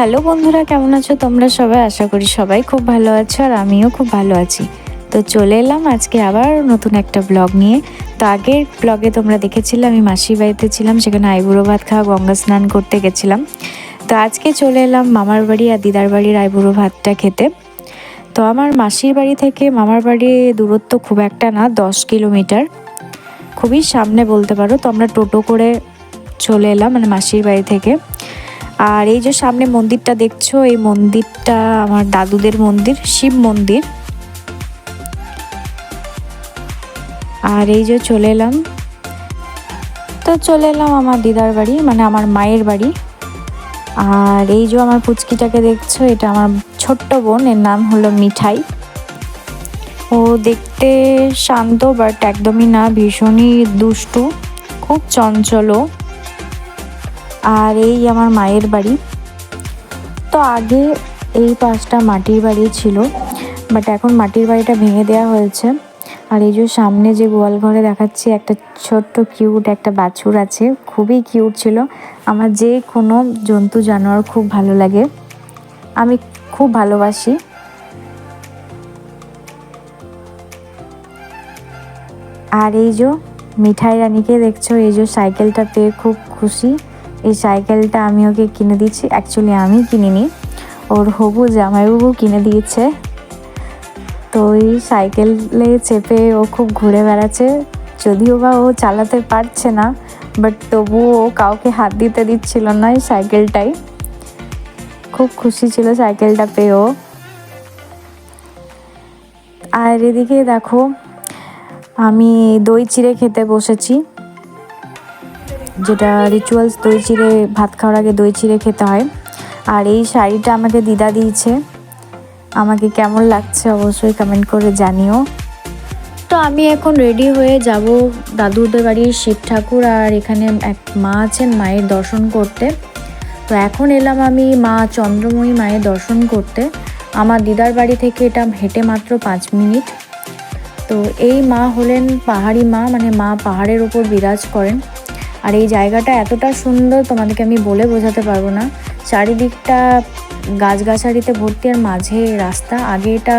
Hello বন্ধুরা, কেমন আছো? তোমরা সবাই আশা করি সবাই খুব ভালো আছো আর আমিও খুব ভালো আছি। তো চলে এলাম আজকে আবার নতুন একটা ব্লগ নিয়ে। তো আগের ব্লগে তোমরা দেখেছিলে, আমি মাসির বাড়িতে ছিলাম, সেখানে আইবুড়ো ভাত খাওয়া, গঙ্গা স্নান করতে গেছিলাম। তো আজকে চলে এলাম মামার বাড়ি আর দিদার বাড়ির আইবুড়ো ভাতটা খেতে। তো আমার মাসির বাড়ি থেকে মামার বাড়ি দূরত্ব খুব একটা না, দশ কিলোমিটার। খুবই সামনে বলতে পারো। তো আমরা টোটো করে চলে এলাম মানে মাসির বাড়ি থেকে। আর এই যে সামনে মন্দিরটা দেখছ, এই মন্দিরটা আমার দাদুদের মন্দির, শিব মন্দির। আর এই যে চলে এলাম। তো চলে এলাম আমার দিদার বাড়ি মানে আমার মায়ের বাড়ি। আর এই যে আমার পুচকিটাকে দেখছ, এটা আমার ছোট্ট বোন, এর নাম হলো মিঠাই। ও দেখতে শান্ত বাট একদমই না, ভীষণই দুষ্টু, খুব চঞ্চলও। আর এই আমার মায়ের বাড়ি। তো আগে এই পাঁচটা মাটির বাড়ি ছিল বাট এখন মাটির বাড়িটা ভেঙে দেওয়া হয়েছে। আর এই যে সামনে যে গোয়াল ঘরে দেখাচ্ছি, একটা ছোট্ট কিউট একটা বাছুর আছে, খুবই কিউট ছিল। আমার যে কোনো জন্তু জানোয়ার খুব ভালো লাগে। আমি খুব ভালোবাসি। আর এই যে মিঠাই রানীকে দেখছ, এই যে সাইকেলটা পেয়ে খুব খুশি। এই সাইকেলটা আমি ওকে কিনে দিচ্ছি। অ্যাকচুয়ালি আমি কিনিনি। ওর হবু জামাইবাবু কিনে দিয়েছে। তো এই সাইকেলে চেপে ও খুব ঘুরে বেড়াচ্ছে। যদিও বা ও চালাতে পারছে না বাট তবুও ও কাউকে হাত দিতে দিচ্ছিল না এই সাইকেলটাই। খুব খুশি ছিল সাইকেলটা পেয়েও আর এদিকে দেখো, আমি দই চিড়ে খেতে বসেছি। যেটা রিচুয়ালস দই চিড়ে, ভাত খাওয়ার আগে দই চিড়ে খেতে হয়। আর এই শাড়িটা আমাকে দিদা দিয়েছে। আমাকে কেমন লাগছে অবশ্যই কমেন্ট করে জানিও। তো আমি এখন রেডি হয়ে যাব দাদুদের বাড়ির শিব ঠাকুর আর এখানে এক মা আছেন মায়ের দর্শন করতে। তো এখন এলাম আমি মা চন্দ্রময়ী মায়ের দর্শন করতে। আমার দিদার বাড়ি থেকে এটা হেঁটে মাত্র পাঁচ মিনিট। তো এই মা হলেন পাহাড়ি মা মানে মা পাহাড়ের ওপর বিরাজ করেন। আর এই জায়গাটা এতটা সুন্দর, তোমাদেরকে আমি বলে বোঝাতে পারব না। চারিদিকটা গাছগাছালিতে ভর্তি আর মাঝে রাস্তা। আগে এটা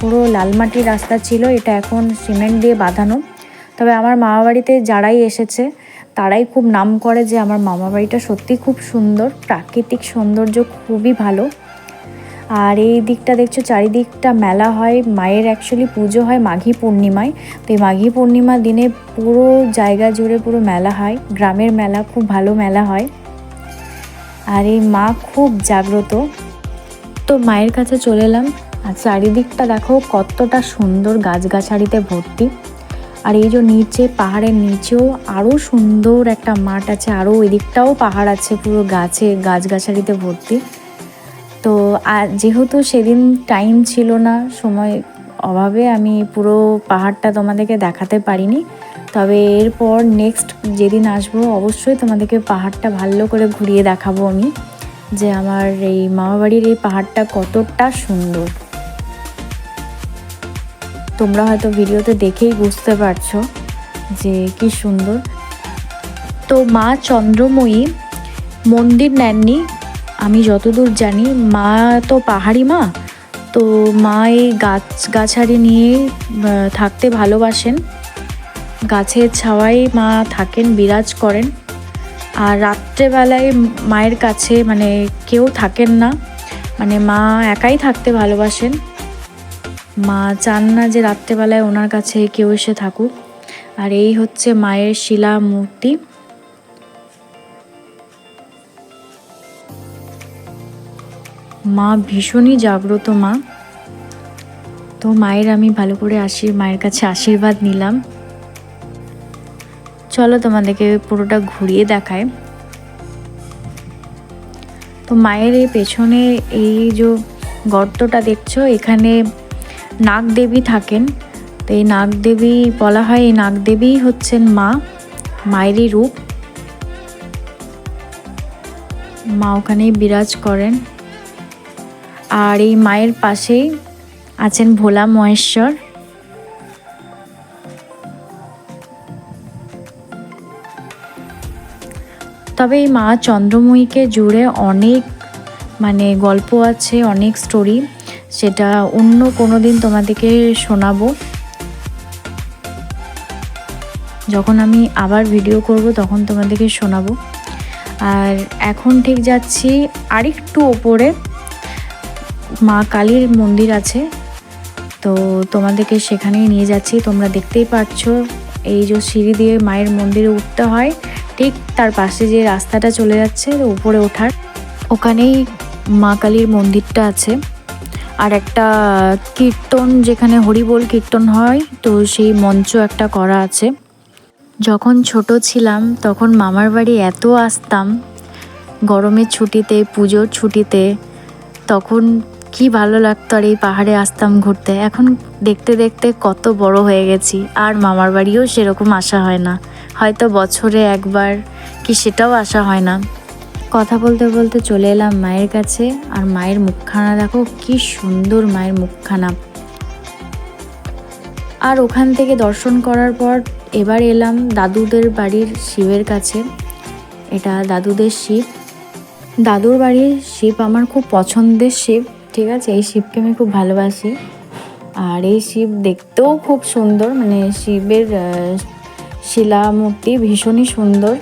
পুরো লাল মাটির রাস্তা ছিল, এটা এখন সিমেন্ট দিয়ে বাঁধানো। তবে আমার মামা বাড়িতে যারাই এসেছে, তারাই খুব নাম করে যে আমার মামা বাড়িটা সত্যি খুব সুন্দর। প্রাকৃতিক সৌন্দর্য খুবই ভালো। আর এই দিকটা দেখছ, চারিদিকটা মেলা হয়। মায়ের অ্যাকচুয়ালি পুজো হয় মাঘী পূর্ণিমায়। তো এই মাঘী পূর্ণিমার দিনে পুরো জায়গা জুড়ে পুরো মেলা হয়। গ্রামের মেলা, খুব ভালো মেলা হয়। আর এই মা খুব জাগ্রত। তো মায়ের কাছে চলে এলাম। আর চারিদিকটা দেখো, কতটা সুন্দর গাছগাছালিতে ভর্তি। আর এই যে নিচে, পাহাড়ের নিচেও আরও সুন্দর একটা মাঠ আছে। আরও ওই দিকটাও পাহাড় আছে পুরো গাছে, গাছগাছালিতে ভর্তি। তো আর যেহেতু সেদিন টাইম ছিল না, সময় অভাবে আমি পুরো পাহাড়টা তোমাদেরকে দেখাতে পারিনি। তবে এরপর নেক্সট যেদিন আসব, অবশ্যই তোমাদেরকে পাহাড়টা ভালো করে ঘুরিয়ে দেখাবো আমি, যে আমার এই মামাবাড়ির এই পাহাড়টা কতটা সুন্দর। তোমরা হয়তো ভিডিওতে দেখেই বুঝতে পারছ যে কি সুন্দর। তো মা চন্দ্রময়ী, মন্দির নেননি আমি যতদূর জানি, মা তো পাহাড়ি মা, তো মা এই গাছ গাছারি নিয়ে থাকতে ভালোবাসেন। গাছের ছাওয়ায় মা থাকেন, বিরাজ করেন। আর রাত্রেবেলায় মায়ের কাছে মানে কেউ থাকেন না মানে মা একাই থাকতে ভালোবাসেন। মা চান না যে রাত্রেবেলায় ওনার কাছে কেউ এসে থাকুক। আর এই হচ্ছে মায়ের শিলা মূর্তি। মা ভীষণই জাগ্রত মা। তো মায়ের আমি ভালো করে আসি, মায়ের কাছে আশীর্বাদ নিলাম। চলো তোমাদেরকে পুরোটা ঘুরিয়ে দেখায় তো মায়ের এই পেছনে এই যে গর্তটা দেখছ, এখানে নাগদেবী থাকেন। তো এই নাগদেবী বলা হয়, এই নাগদেবী হচ্ছেন মা, মায়েরই রূপ। মা ওখানেই বিরাজ করেন। আর এই মায়ের পাশেই আছেন ভোলা মহেশ্বর। তবে এই মা চন্দ্রময়ীকে জুড়ে অনেক মানে গল্প আছে, অনেক স্টোরি সেটা অন্য কোনো দিন তোমাদেরকে শোনাবো। যখন আমি আবার ভিডিও করব, তখন তোমাদেরকে শোনাবো। আর এখন ঠিক যাচ্ছি আরেকটু ওপরে। মা কালীর মন্দির আছে। তো তোমাদেরকে সেখানেই নিয়ে যাচ্ছি। তোমরা দেখতেই পাচ্ছ, এই যে সিঁড়ি দিয়ে মায়ের মন্দিরে উঠতে হয়, ঠিক তার পাশে যে রাস্তাটা চলে যাচ্ছে উপরে ওঠার। ওখানেই মা কালীর মন্দিরটা আছে। আর একটা কীর্তন, যেখানে হরিবোল কীর্তন হয়, তো সেই মঞ্চ একটা করা আছে। যখন ছোট ছিলাম, তখন মামার বাড়ি এত আসতাম, গরমের ছুটিতে, পুজোর ছুটিতে, তখন কি ভালো লাগতো আর এই পাহাড়ে আসতাম ঘুরতে। এখন দেখতে দেখতে কত বড় হয়ে গেছি, আর মামার বাড়িও সেরকম আসা হয় না। হয়তো বছরে একবার কি সেটাও আসা হয় না। কথা বলতে বলতে চলে এলাম মায়ের কাছে, আর মায়ের মুখখানা দেখো কি সুন্দর মায়ের মুখখানা। আর ওখান থেকে দর্শন করার পর এবার এলাম দাদুদের বাড়ির শিবের কাছে। এটা দাদুদের শিব। দাদুর বাড়ির শিব আমার খুব পছন্দের শিব। ঠিক আছে, এই শিবকে আমি খুব ভালোবাসি। আর এই শিব দেখতেও খুব সুন্দর মানে শিবের শিলা মূর্তি ভীষণই সুন্দর।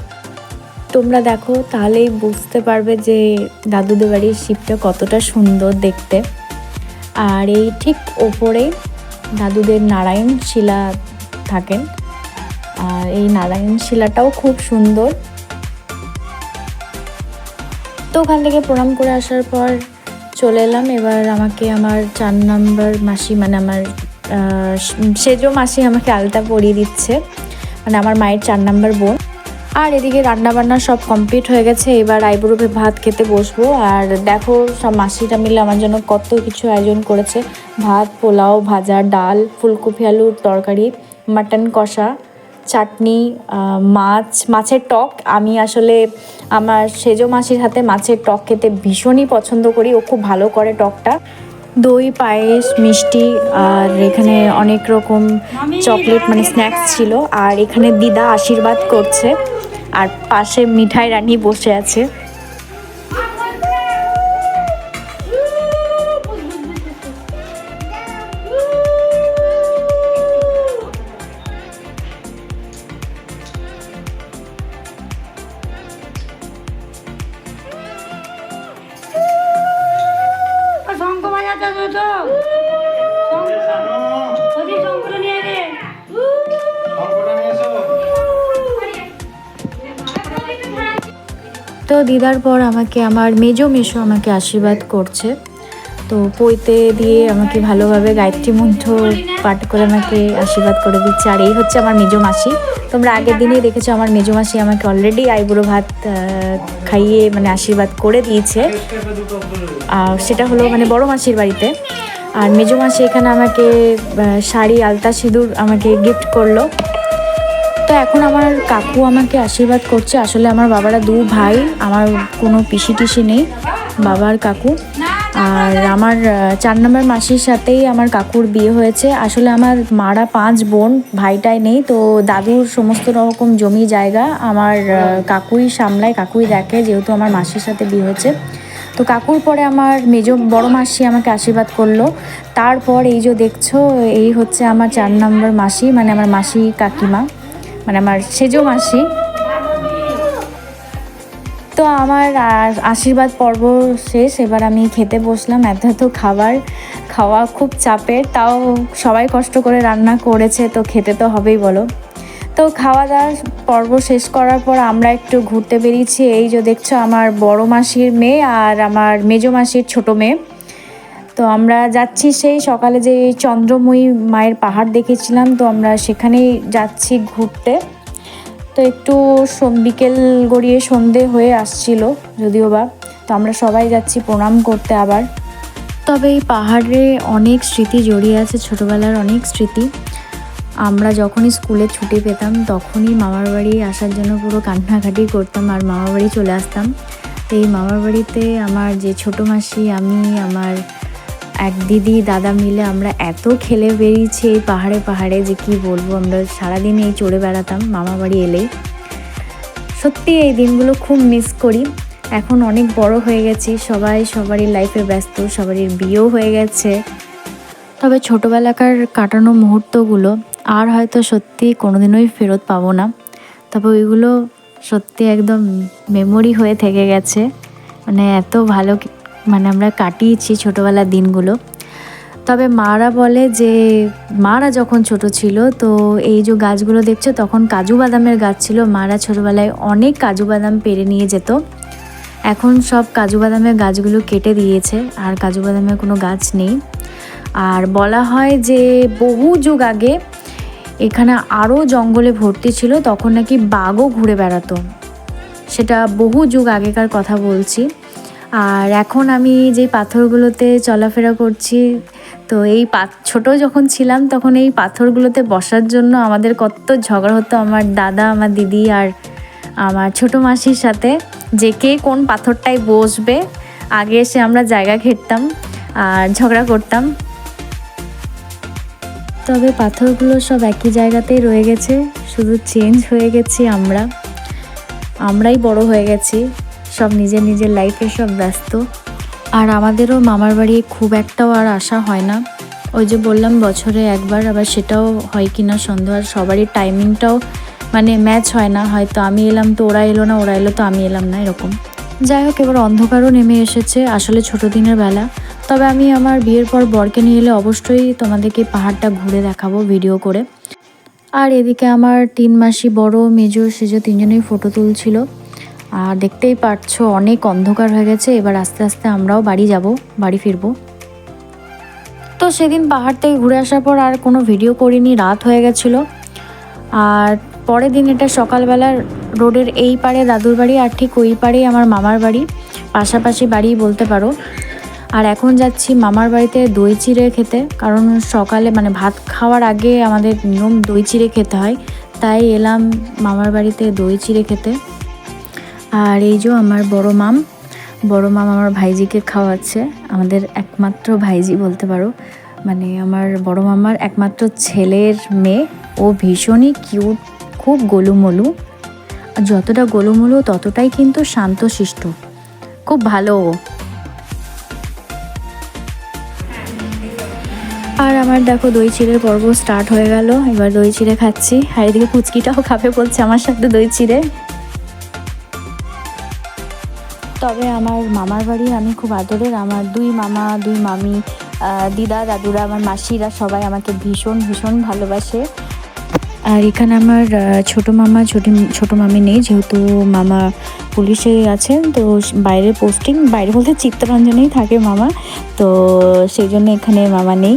তোমরা দেখো, তাহলেই বুঝতে পারবে যে দাদুদের বাড়ির শিবটা কতটা সুন্দর দেখতে। আর এই ঠিক ওপরে দাদুদের নারায়ণ শিলা থাকেন। আর এই নারায়ণ শিলাটাও খুব সুন্দর। তো ওখান থেকে প্রণাম করে আসার পর চলে এলাম। এবার আমাকে আমার চার নাম্বার মাসি মানে আমার সেজো মাসি আমাকে আলতা পরিয়ে দিচ্ছে মানে আমার মায়ের চার নাম্বার বোন। আর এদিকে রান্না বান্না সব কমপ্লিট হয়ে গেছে। এবার আইবুড়োকে ভাত খেতে বসবো। আর দেখো, সব মাসিটা মিলে আমার জন্য কত কিছু আয়োজন করেছে। ভাত, পোলাও, ভাজা, ডাল, ফুলকপি, আলুর তরকারি, মাটন কষা চাটনি মাছ, মাছের টক। আমি আসলে আমার সেজো মাসির হাতে মাছের টক খেতে ভীষণই পছন্দ করি। ও খুব ভালো করে টকটা। দই, পায়েস, মিষ্টি, আর এখানে অনেক রকম চকলেট মানে স্ন্যাক্স ছিল। আর এখানে দিদা আশীর্বাদ করছে। আর পাশে মিঠাই রানী বসে আছে। দিদার পর আমাকে, আমার মেজো মেশো আমাকে আশীর্বাদ করছে। তো পইতে দিয়ে আমাকে ভালোভাবে গায়ত্রী মন্ত্র পাঠ করে আমাকে আশীর্বাদ করে দিচ্ছে। আর এই হচ্ছে আমার মেজো মাসি। তোমরা আগের দিনেই দেখেছ আমার মেজো মাসি আমাকে অলরেডি আইবুড়ো ভাত খাইয়ে মানে আশীর্বাদ করে দিয়েছে। আর সেটা হলো মানে বড় মাসির বাড়িতে। আর মেজো মাসি এখানে আমাকে শাড়ি, আলতা, সিঁদুর আমাকে গিফট করল। তো এখন আমার কাকু আমাকে আশীর্বাদ করছে। আসলে আমার বাবারা দু ভাই, আমার কোনো পিসি টিসি নেই, বাবার কাকু। আর আমার চার নম্বর মাসির সাথেই আমার কাকুর বিয়ে হয়েছে। আসলে আমার মারা পাঁচ বোন, ভাইটাই নেই, তো দাদুর সমস্ত রকম জমি জায়গা আমার কাকুই সামলায়, কাকুই দেখে, যেহেতু আমার মাসির সাথে বিয়ে হয়েছে। তো কাকুর পরে আমার মেজো, বড় মাসি আমাকে আশীর্বাদ করল। তারপর এই যে দেখছ, এই হচ্ছে আমার চার নম্বর মাসি মানে আমার মাসি কাকিমা। মানে আমার সেজো মাসি। তো আমার আশীর্বাদ পর্ব শেষ, এবার আমি খেতে বসলাম এত এত খাবার। খাওয়া খুব চাপের, তাও সবাই কষ্ট করে রান্না করেছে, তো খেতে তো হবেই বলো। তো খাওয়া দাওয়ার পর্ব শেষ করার পর আমরা একটু ঘুরতে বেরিয়েছি। এই যে দেখছ আমার বড় মাসির মেয়ে আর আমার মেজো মাসির ছোট মেয়ে। তো আমরা যাচ্ছি সেই সকালে যে চন্দ্রময়ী মায়ের পাহাড় দেখেছিলাম, তো আমরা সেখানেই যাচ্ছি ঘুরতে। তো একটু বিকেল গড়িয়ে সন্ধে হয়ে আসছিল যদিও বা, তো আমরা সবাই যাচ্ছি প্রণাম করতে আবার। তবে এই পাহাড়ে অনেক স্মৃতি জড়িয়ে আছে, ছোটোবেলার অনেক স্মৃতি। আমরা যখনই স্কুলে ছুটি পেতাম, তখনই মামার বাড়ি আসার জন্য পুরো কান্নাকাটি করতাম আর মামার বাড়ি চলে আসতাম। এই মামার বাড়িতে আমার যে ছোটো মাসি, আমি, আমার এক দিদি, দাদা মিলে আমরা এত খেলে বেরিয়েছি এই পাহাড়ে পাহাড়ে যে কি বলব, আমরা সারাদিন এই চড়ে বেড়াতাম, মামা বাড়ি এলেই। সত্যি এই দিনগুলো খুব মিস করি। এখন অনেক বড় হয়ে গেছি, সবাই সবারই লাইফে ব্যস্ত, সবারই বিয়েও হয়ে গেছে। তবে ছোটোবেলাকার কাটানো মুহূর্তগুলো আর হয়তো সত্যি কোনোদিনই ফেরত পাবো না। তবে ওইগুলো সত্যি একদম মেমোরি হয়ে থেকে গেছে। মানে এত ভালো মানে আমরা কাটিয়েছি ছোটোবেলার দিনগুলো। তবে মারা বলে যে, মারা যখন ছোট ছিল, তো এই যে গাছগুলো দেখছ, তখন কাজু বাদামের গাছ ছিল। মারা ছোটোবেলায় অনেক কাজু বাদাম পেরে নিয়ে যেত। এখন সব কাজু বাদামের গাছগুলো কেটে দিয়েছে, আর কাজু বাদামের কোনো গাছ নেই। আর বলা হয় যে, বহু যুগ আগে এখানে আরও জঙ্গলে ভর্তি ছিল, তখন নাকি বাঘও ঘুরে বেড়াতো। সেটা বহু যুগ আগেকার কথা বলছি। আর এখন আমি যে পাথরগুলোতে চলাফেরা করছি, তো এই ছোট যখন ছিলাম তখন এই পাথরগুলোতে বসার জন্য আমাদের কত ঝগড়া হতো আমার দাদা, আমার দিদি আর আমার ছোট মাসির সাথে যে কে কোন পাথরটায় বসবে। আগে এসে আমরা জায়গা ঘেরতাম আর ঝগড়া করতাম। তবে পাথরগুলো সব একই জায়গাতেই রয়ে গেছে, শুধু চেঞ্জ হয়ে গেছি আমরা। আমরাই বড় হয়ে গেছি। সব নিজের নিজের লাইফে সব ব্যস্ত। আর আমাদেরও মামার বাড়ি খুব একটাও আর আসা হয় না। ওই যে বললাম, বছরে একবার, আবার সেটাও হয় কি না সন্দেহ। আর সবারই টাইমিংটাও মানে ম্যাচ হয় না। হয়তো আমি এলাম তো ওরা এলো না, ওরা এলো তো আমি এলাম না, এরকম। যাই হোক, এবার অন্ধকারও নেমে এসেছে, আসলে ছোট দিনের বেলা। তবে আমি আমার বিয়ের পর বরকে নিয়ে এলে অবশ্যই তোমাদেরকে পাহাড়টা ঘুরে দেখাবো ভিডিও করে। আর এদিকে আমার তিন মাসি বড়, মেজো, সেজো তিনজনেই ফটো তুলছিল। আর দেখতেই পারছ, অনেক অন্ধকার হয়ে গেছে। এবার আস্তে আস্তে আমরাও বাড়ি যাব, বাড়ি ফিরবো। তো সেদিন পাহাড় থেকে ঘুরে আসার পর আর কোনো ভিডিও করিনি, রাত হয়ে গেছিল। আর পরের দিন এটা সকালবেলা রোডের এই পারে দাদুর বাড়ি আর ঠিক ওই পারেই আমার মামার বাড়ি। পাশাপাশি বাড়ি বলতে পারো। আর এখন যাচ্ছি মামার বাড়িতে দই চিড়ে খেতে, কারণ সকালে মানে ভাত খাওয়ার আগে আমাদের নিয়ম দই চিড়ে খেতে হয়। তাই এলাম মামার বাড়িতে দই চিড়ে খেতে। আর এই যে আমার বড় মাম বড় মাম আমার ভাইজিকে খাওয়াচ্ছে, আমাদের একমাত্র ভাইজি বলতে পারো। মানে আমার বড় মামার একমাত্র ছেলের মেয়ে, ও ভীষণই কিউট খুব গোলুমলু। যতটা গোলুমলু, ততটাই কিন্তু শান্তশিষ্ট। খুব ভালো ও। আর আমার দেখো দই চিড়ের পর্ব স্টার্ট হয়ে গেল, এবার দই চিড়ে খাচ্ছি। আর এদিকে পুচকিটাও খাবে বলছে আমার সাথে দই চিড়ে। তবে আমার মামার বাড়ি আমি খুব আদরের। আমার দুই মামা, দুই মামি দিদা, দাদুরা, আমার মাসিরা সবাই আমাকে ভীষণ ভীষণ ভালোবাসে। আর এখানে আমার ছোট মামা, ছোটি, ছোট মামি নেই, যেহেতু মামা পুলিশে আছেন তো বাইরে পোস্টিং বাইরে বলতে চিত্তরঞ্জনেই থাকে মামা, তো সেই জন্য এখানে মামা নেই।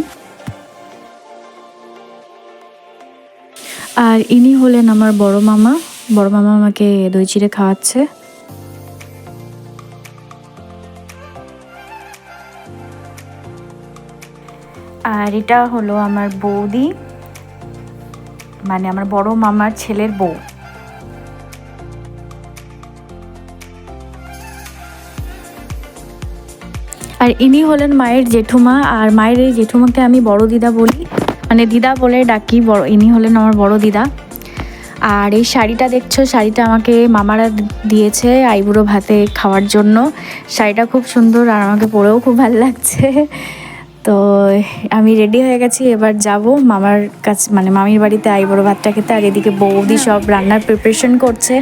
আর ইনি হলেন আমার বড় মামা বড় মামা আমাকে দই চিড়ে খাওয়াচ্ছে। আর এটা হলো আমার বৌদি মানে আমার বড় মামার ছেলের বউ। আর ইনি হলেন মায়ের জেঠুমা, আর মায়ের এই জেঠুমাকে আমি বড় দিদা বলি। মানে দিদা বলে ডাকি, বড় ইনি হলেন আমার বড় দিদা। আর এই শাড়িটা দেখছ, শাড়িটা আমাকে মামারা দিয়েছে আইবুড়ো ভাতে খাওয়ার জন্য। শাড়িটা খুব সুন্দর আর আমাকে পরেও খুব ভালো লাগছে। আমি রেডি হয়ে গেছি, এবার যাব মামার কাছে মানে মামির বাড়িতে আই আইবুড়ো ভাতটা খেতে, আর এদিকে বৌদি সব রান্নার প্রিপারেশন করছে।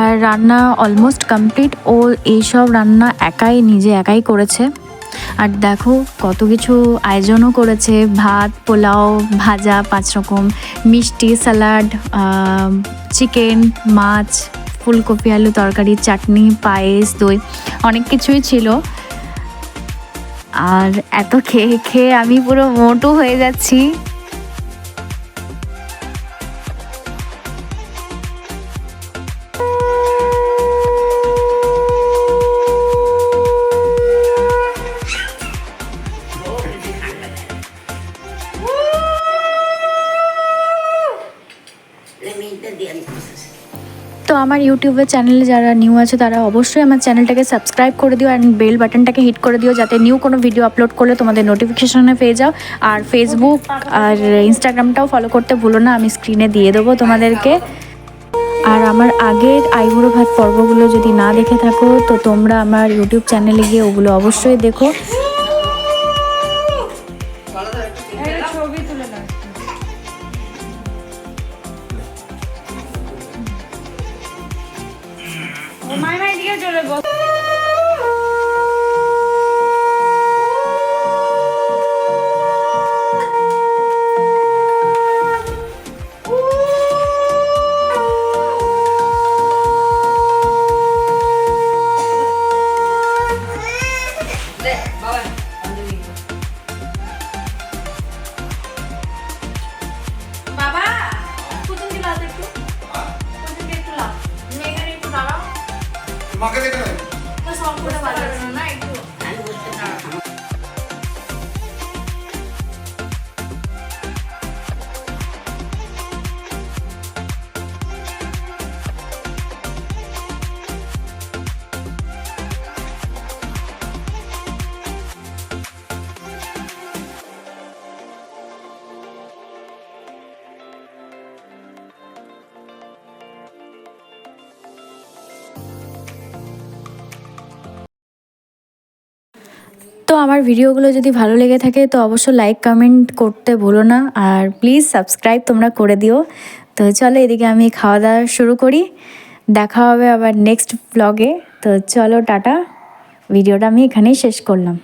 আর রান্না অলমোস্ট কমপ্লিট ও এইসব রান্না একাই, নিজে একাই করেছে। আর দেখো কত কিছু আয়োজনও করেছে, ভাত, পোলাও, ভাজা, পাঁচ রকম, মিষ্টি স্যালাড চিকেন মাছ, ফুলকপি, আলু তরকারি, চাটনি, পায়েস, দই, অনেক কিছুই ছিল। আর এত খেয়ে খেয়ে আমি পুরো মোটু হয়ে যাচ্ছি। আমার ইউটিউবের চ্যানেলে যারা নিউ আছে, তারা অবশ্যই আমার চ্যানেলটাকে সাবস্ক্রাইব করে দিও অ্যান্ড বেল বাটনটাকে হিট করে দিও, যাতে নিউ কোনো ভিডিও আপলোড করলে তোমাদের নোটিফিকেশনে পেয়ে যাও। আর ফেসবুক আর ইনস্টাগ্রামটাও ফলো করতে ভুলো না, আমি স্ক্রিনে দিয়ে দেবো তোমাদেরকে। আর আমার আগের আইবুড়ো ভাত পর্বগুলো যদি না দেখে থাকো, তো তোমরা আমার ইউটিউব চ্যানেলে গিয়ে ওগুলো অবশ্যই দেখো। এদিকে চলে বস বাবা তোমাকে দেখে নেই তো সম্পূর্ণ ভালো না আমার ভিডিওগুলো যদি ভালো লেগে থাকে, তো অবশ্যই লাইক কমেন্ট করতে ভুলো না। আর প্লিজ সাবস্ক্রাইব তোমরা করে দিও। তো চলো এদিকে আমি খাওয়া দাওয়া শুরু করি। দেখা হবে আবার নেক্সট ব্লগে তো চলো টাটা। ভিডিওটা আমি এখানেই শেষ করলাম।